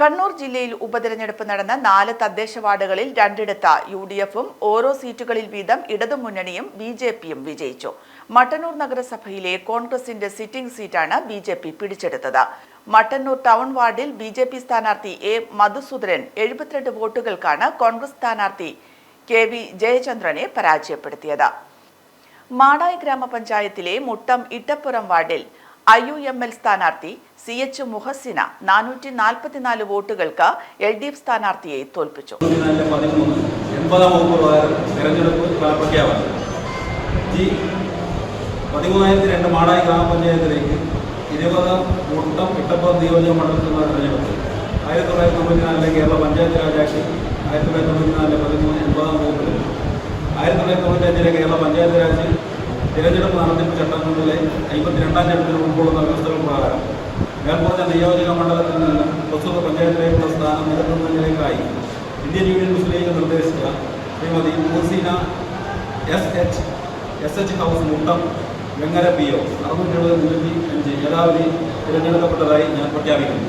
കണ്ണൂർ ജില്ലയിൽ ഉപതെരഞ്ഞെടുപ്പ് നടന്ന നാല് തദ്ദേശ വാർഡുകളിൽ രണ്ടിടത്ത് യു ഡി എഫും ഓരോ സീറ്റുകളിൽ വീതം ഇടതുമുന്നണിയും ബി ജെ പിയും വിജയിച്ചു. മട്ടന്നൂർ നഗരസഭയിലെ കോൺഗ്രസിന്റെ സിറ്റിംഗ് സീറ്റാണ് ബി ജെ പി പിടിച്ചെടുത്തത്. മട്ടന്നൂർ ടൗൺ വാർഡിൽ ബി ജെ പി സ്ഥാനാർത്ഥി എ മധുസൂദരൻ എഴുപത്തിരണ്ട് വോട്ടുകൾക്കാണ് കോൺഗ്രസ് സ്ഥാനാർത്ഥി കെ വി ജയചന്ദ്രനെ പരാജയപ്പെടുത്തിയത്. മാടായി ഗ്രാമപഞ്ചായത്തിലെ മുട്ടം ഇട്ടപ്പുറം വാർഡിൽ ഐ യു എം എൽ സ്ഥാനാർത്ഥി സി എച്ച് മുഹസിന നാനൂറ്റി നാൽപ്പത്തിനാല് വോട്ടുകൾക്ക് എൽ ഡി എഫ് സ്ഥാനാർത്ഥിയെ തോൽപ്പിച്ചു. എൺപതാം ജി രണ്ട് മാടായി ഗ്രാമപഞ്ചായത്തിലേക്ക് ഇരുപത് മുട്ടം ഇട്ടപ്പുറം നിയോജക മണ്ഡലത്തിൽ നിന്ന് തെരഞ്ഞെടുപ്പ്. ആയിരത്തി തൊള്ളായിരത്തി തൊണ്ണൂറ്റി നാലിലെ കേരള പഞ്ചായത്ത് രാജ് ആക്ട് ആയിരത്തി തൊള്ളായിരത്തി തൊണ്ണൂറ്റി നാലിലെ പതിമൂന്ന് എൺപതാം വകുപ്പിലും ആയിരത്തി തൊള്ളായിരത്തി തൊണ്ണൂറ്റഞ്ചിലെ കേരള പഞ്ചായത്ത് രാജ് തിരഞ്ഞെടുപ്പ് നടത്തിപ്പ് ചട്ടങ്ങളിലെ അമ്പത്തിരണ്ടാം ചട്ടത്തിൽ ഉൾക്കൊള്ളുന്ന വ്യവസ്ഥകൾ പ്രകാരം മേൽപ്പറഞ്ഞ നിയോജക മണ്ഡലത്തിൽ നിന്ന് പ്രസ്തുത പഞ്ചായത്തിലേക്കുള്ള സ്ഥാനം നിലനിർത്തുന്നതിലേക്കായി ഇന്ത്യൻ യൂണിയൻ മുസ്ലിം ലീഗ് നിർദ്ദേശിച്ച Shrimati Moosina S H S H house Muttam Vengara P O അറുന്നൂറ്റി എഴുപത് മുന്നൂറ്റി അഞ്ച് യഥാവധി തിരഞ്ഞെടുക്കപ്പെട്ടതായി ഞാൻ പ്രഖ്യാപിക്കുന്നു.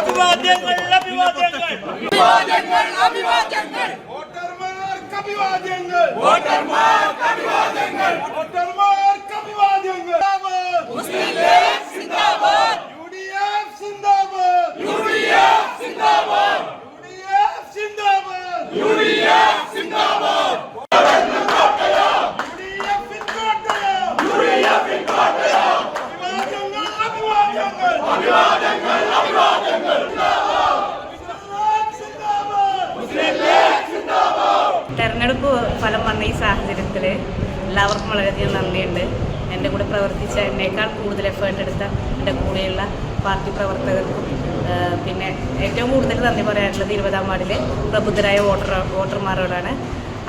അഭിവാദ്യങ്ങൾ അഭിവാദ്യങ്ങൾ. വോട്ടർമാർക്ക് അഭിവാദ്യങ്ങൾ. വോട്ടർമാർക്ക് അഭിവാദ്യങ്ങൾ. വോട്ടർമാർക്ക് തെരഞ്ഞെടുപ്പ് ഫലം വന്ന ഈ സാഹചര്യത്തിൽ എല്ലാവർക്കും വളരെയധികം നന്ദിയുണ്ട്. എന്റെ കൂടെ പ്രവർത്തിച്ച എന്നേക്കാൾ കൂടുതൽ എഫേർട്ട് എടുത്ത എന്റെ കൂടെയുള്ള പാർട്ടി പ്രവർത്തകർക്കും പിന്നെ ഏറ്റവും കൂടുതൽ നന്ദി പറയാനുള്ളത് ഇരുപതാം വാർഡിലെ പ്രബുദ്ധരായ വോട്ടർ വോട്ടർമാരോടാണ്.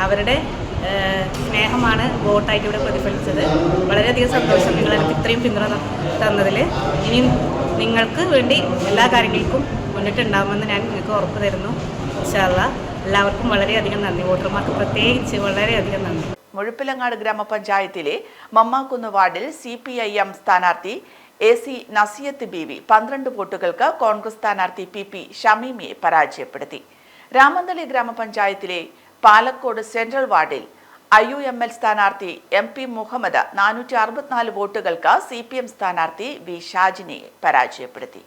അവരുടെ സ്നേഹമാണ് വോട്ടായിട്ട് ഇവിടെ പ്രതിഫലിച്ചത്. വളരെയധികം സന്തോഷം നിങ്ങൾ എനിക്ക് ഇത്രയും പിന്തുണ തന്നതിൽ ഇനിയും നിങ്ങൾക്ക് വേണ്ടി എല്ലാ കാര്യങ്ങൾക്കും മുന്നിട്ടുണ്ടാകുമെന്ന് ഞാൻ നിങ്ങൾക്ക് ഉറപ്പ് തരുന്നു. ഇൻഷാല്ല എല്ലാവർക്കും വളരെയധികം നന്ദി. വോട്ടർമാർക്ക് പ്രത്യേകിച്ച് വളരെയധികം നന്ദി. മുഴുപ്പിലങ്ങാട് ഗ്രാമപഞ്ചായത്തിലെ മമ്മാക്കുന്ന് വാർഡിൽ സി പി ഐ എം സ്ഥാനാർത്ഥി എ സി നസിയത്ത് ബീവി പന്ത്രണ്ട് വോട്ടുകൾക്ക് കോൺഗ്രസ് സ്ഥാനാർത്ഥി പി പി ഷമീമിയെ പരാജയപ്പെടുത്തി. രാമന്തളി ഗ്രാമപഞ്ചായത്തിലെ പാലക്കോട് സെൻട്രൽ വാർഡിൽ ഐ യു എം എൽ സ്ഥാനാർത്ഥി എം പി മുഹമ്മദ് നാനൂറ്റി അറുപത്തിനാല് വോട്ടുകൾക്ക് സി പി എം സ്ഥാനാർത്ഥി വി ഷാജിനെ പരാജയപ്പെടുത്തി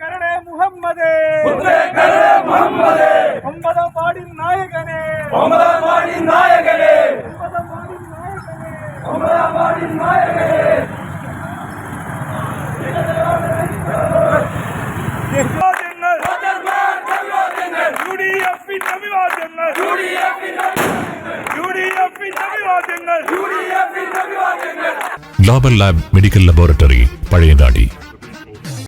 കരണേ മുഹമ്മദേ ഒമ്പതാം പാടി നായകനെ ഒമ്പതാം വാർഡിൻ നായകനെ ഒമ്പതാം പാടി നായകനെ അഭിവാദ്യങ്ങൾ വോട്ടർമാർക്ക് അഭിവാദ്യങ്ങൾ യു ഡി എഫിന്റെ അഭിവാദ്യങ്ങൾ യുഡിഎഫിന്റെ യു ഡി എഫിന്റെ അഭിവാദ്യങ്ങൾ യുഡിഎഫിന്റെ അഭിവാദ്യങ്ങൾ global lab medical laboratory Pazhayangadi